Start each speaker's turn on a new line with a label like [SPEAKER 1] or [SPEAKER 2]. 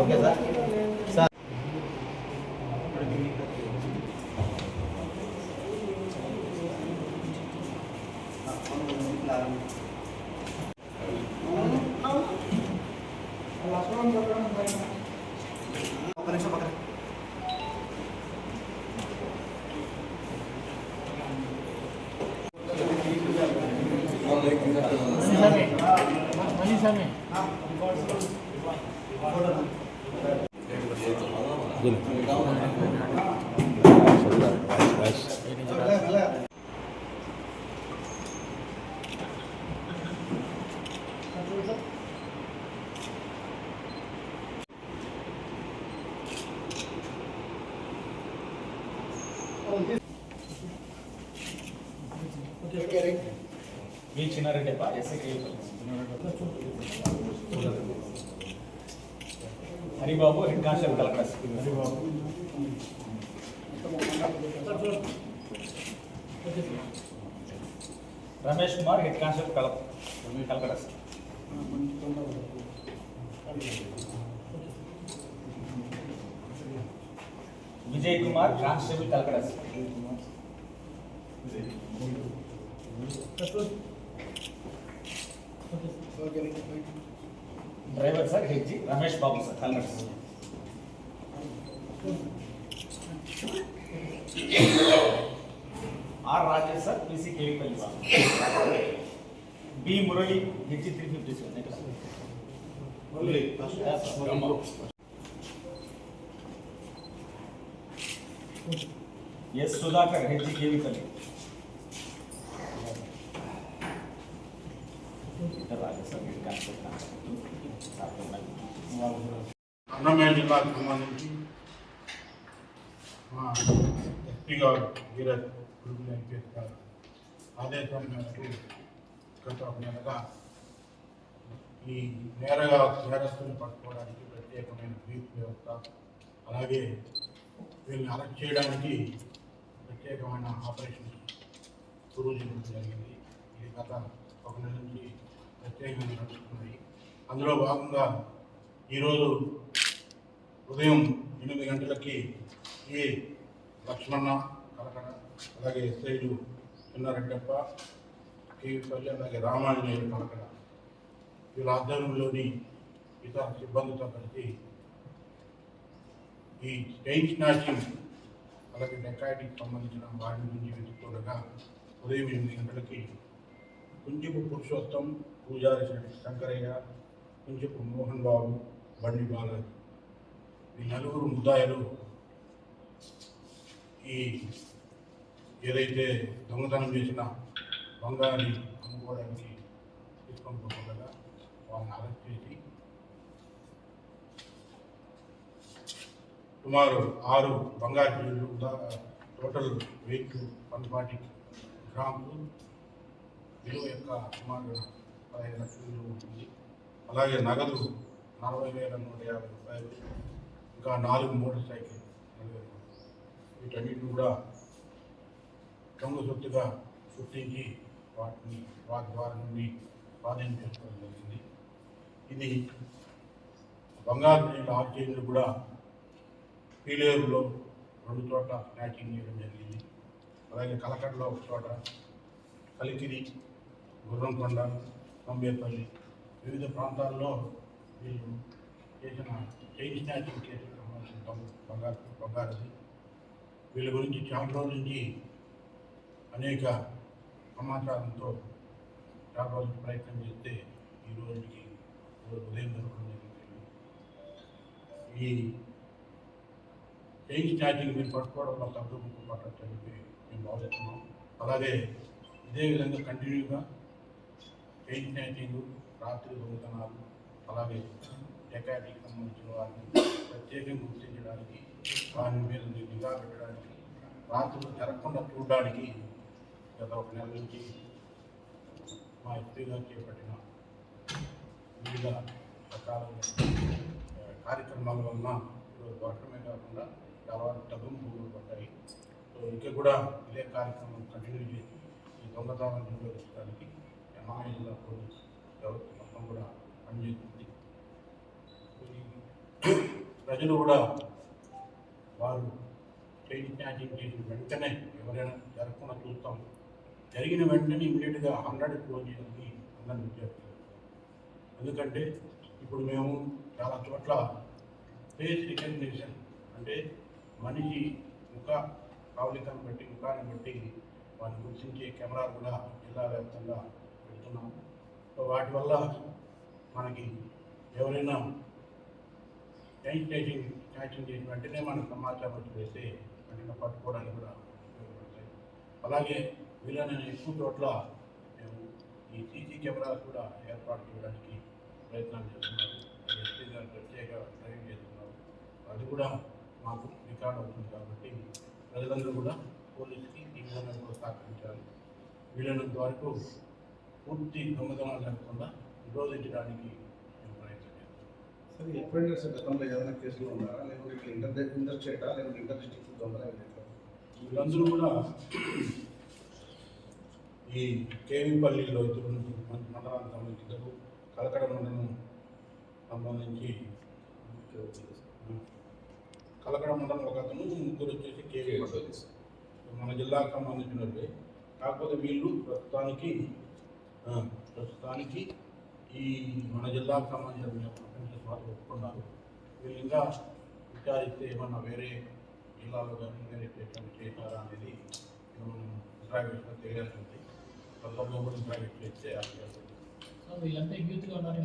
[SPEAKER 1] Okay sir sir ఒక్క నిమిషం పక్కన
[SPEAKER 2] మీ Chinna Reddy SI Haribabu head constable collector Ramesh Kumar head constable collector collector Vijay Kumar constable collector driver sir HG Ramesh Babu sir collector R Rajesh sir PC KVPalli sir B Murali HG three fifty sir S Sudhakar HG KVPalli
[SPEAKER 3] Annamayya జిల్లాకు సంబంధించి మా SP గారు వీరత్ గురుకుల MPS గారు ఆదేశం మేరకు గత ఒక నెలగా ఈ నేరగా నేరస్తులను పట్టుకోవడానికి ప్రత్యేకమైన బీచ్ వ్యవస్థ అలాగే వీళ్ళని అరెస్ట్ చేయడానికి ప్రత్యేకమైన ఆపరేషన్ గురువు చేయడం జరిగింది ఇది గత ఒక నెల నుంచి ప్రత్యేకంగా నడుస్తున్నాయి అందులో భాగంగా ఈరోజు ఉదయం ఎనిమిది గంటలకి ఈ లక్ష్మణ కలకడ అలాగే ఎస్ఐలు చిన్నారెడ్డప్ప కేవీపల్లి అలాగే రామాంజనేయులు కలకడ వీళ్ళ ఆధ్వర్యంలోని ఇతర సిబ్బందితో కలిసి ఈ చైన్ స్నాచింగ్ అలాగే డెకాయిటీకి సంబంధించిన వాటి నుంచి వెతుక్కోగా ఉదయం ఎనిమిది గంటలకి కుంచెపు పురుషోత్తం పూజారి శంకరయ్య కుంచెపు మోహన్ బాబు బండి బాలాజీ ఈ నలుగురు ముద్దాయిలు ఈ ఏదైతే దొంగతనం చేసిన బంగారాన్ని అమ్ముకోవడానికి తీసుకొని పోతుండగా వాళ్ళని అరెస్ట్ చేసి సుమారు ఆరు బంగారు బిల్లులు టోటల్ వెయిట్ వన్ ఫార్టీ గ్రాములు విలువ యొక్క సుమారు పదహైదు లక్షలు ఉంటుంది. అలాగే నగదు నలభై వేల నూట యాభై రూపాయలు ఇంకా నాలుగు మోటార్ సైకిల్ వీటన్నిటిని కూడా దొంగ సొత్తుగా గుర్తించి వాటిని వాటి ద్వారా నుండి స్వాధీనం చేసుకోవడం జరిగింది. ఇది బంగారు నీళ్ళ ఆర్చేజ్లు కూడా పీలేరులో రెండు చోట్ల స్నాచింగ్ చేయడం జరిగింది. అలాగే కలకట్టలో ఒక చోట కలికిరి గుర్రంకొండ కంబేపల్లి వివిధ ప్రాంతాల్లో వీళ్ళు చేసిన చైన్ స్నాచింగ్ కేసుకు సంబంధించిన బంగ- బంగారు బంగారది వీళ్ళ గురించి చాలా రోజుల నుంచి అనేక సమాచారంతో చాలా రోజులు ప్రయత్నం చేస్తే ఈ రోజుకి ఉదయం దొరకడం జరిగింది ఈ చైన్ స్నాచింగ్ మీరు పట్టుకోవడంలో తగ్గు ముక్కు పట్టచ్చు చెప్పి మేము భావిస్తున్నాం. అలాగే ఇదే విధంగా కంటిన్యూగా చైన్ స్నాచింగ్ రాత్రి దొంగతనాలు అలాగే డెకాటికి సంబంధించిన వారిని ప్రత్యేకంగా గుర్తించడానికి వారి మీద నిఘా పెట్టడానికి రాత్రులు జరగకుండా చూడడానికి గత ఒక నెల నుంచి మా ఎస్పీ గారు చేపట్టిన వివిధ రకాల కార్యక్రమాల వలన ఈరోజు వర్షమే కాకుండా చాలా వరకు తగ్గుము పడ్డాయి. సో ఇంకా కూడా ఇదే కార్యక్రమం కంటిన్యూ చేసి ఈ దొంగతనాలను నిరోధించడానికి ఎన్ఆర్ఐ జిల్లా పోలీస్ వ్యవస్థ మొత్తం కూడా పనిచేస్తుంది ఈ ప్రజలు కూడా వారు చైన్ స్నాచింగ్ చేసిన వెంటనే ఎవరైనా జరగకుండా చూస్తాం. జరిగిన వెంటనే ఇమీడియట్గా హండ్రెడ్ క్లోజ్ చేయడానికి అందరం విజ్ఞప్తి ఎందుకంటే ఇప్పుడు మేము చాలా చోట్ల ఫేస్ రికగ్నిషన్ అంటే మనిషి ముఖ కవలికను బట్టి ముఖాన్ని బట్టి వాటిని గుర్తించే కెమెరాలు కూడా జిల్లా వ్యాప్తంగా పెడుతున్నాము సో వాటి వల్ల మనకి ఎవరైనా టైం స్టేషన్ స్టాచింగ్ చేసిన వెంటనే మనకు సమాచారం వచ్చి వేస్తే వెంటనే పట్టుకోవడానికి కూడా ఉపయోగపడతాయి. అలాగే వీలైన ఎక్కువ చోట్ల మేము ఈ సీసీ కెమెరాస్ కూడా ఏర్పాటు చేయడానికి ప్రయత్నాలు చేస్తున్నారు ఎస్పీ గారు ప్రత్యేక డ్రైవ్ చేస్తున్నారు. అది కూడా మాకు రికార్డ్ అవుతుంది కాబట్టి ప్రజలందరూ కూడా పోలీసుకి ఈ విధంగా కూడా సహకరించాలి వీలైనంత వరకు పూర్తి దొంగతనాలు లేకుండా నిరోధించడానికి
[SPEAKER 1] గతంలో ఏదైనా కేసులు ఉన్నారా లేకుంటే ఇంటర్ ఇంటర్ స్టేటా? లేకుంటే ఇంటర్ డిస్ట్రిక్ట్ దొంగలా
[SPEAKER 3] వీళ్ళందరూ కూడా ఈ కేవీపల్లిలో ఇద్దరు మండలానికి సంబంధించారు కలకడ మండలం సంబంధించి కలకడ మండలం ఒక అతను ముగ్గురు వచ్చేసి కేవీపల్లి. మన జిల్లాకు సంబంధించినట్లే కాకపోతే వీళ్ళు ప్రస్తుతానికి ప్రస్తుతానికి ఈ మన జిల్లా సంబంధించిన అఫెన్సెస్ పాటు ఒప్పుకున్నారు వీళ్ళు ఇంకా విచారిస్తే ఏమన్నా వేరే జిల్లాలో కానీ వేరే స్టేట్లో చేశారా అనేది మనం ఇంట్రాగేషన్ తెలియాల్సి ఉంది. ప్రస్తుతంలో కూడా ఇంట్రాగేట్ చేస్తే
[SPEAKER 4] వీళ్ళంతా యూత్గా ఉన్నారు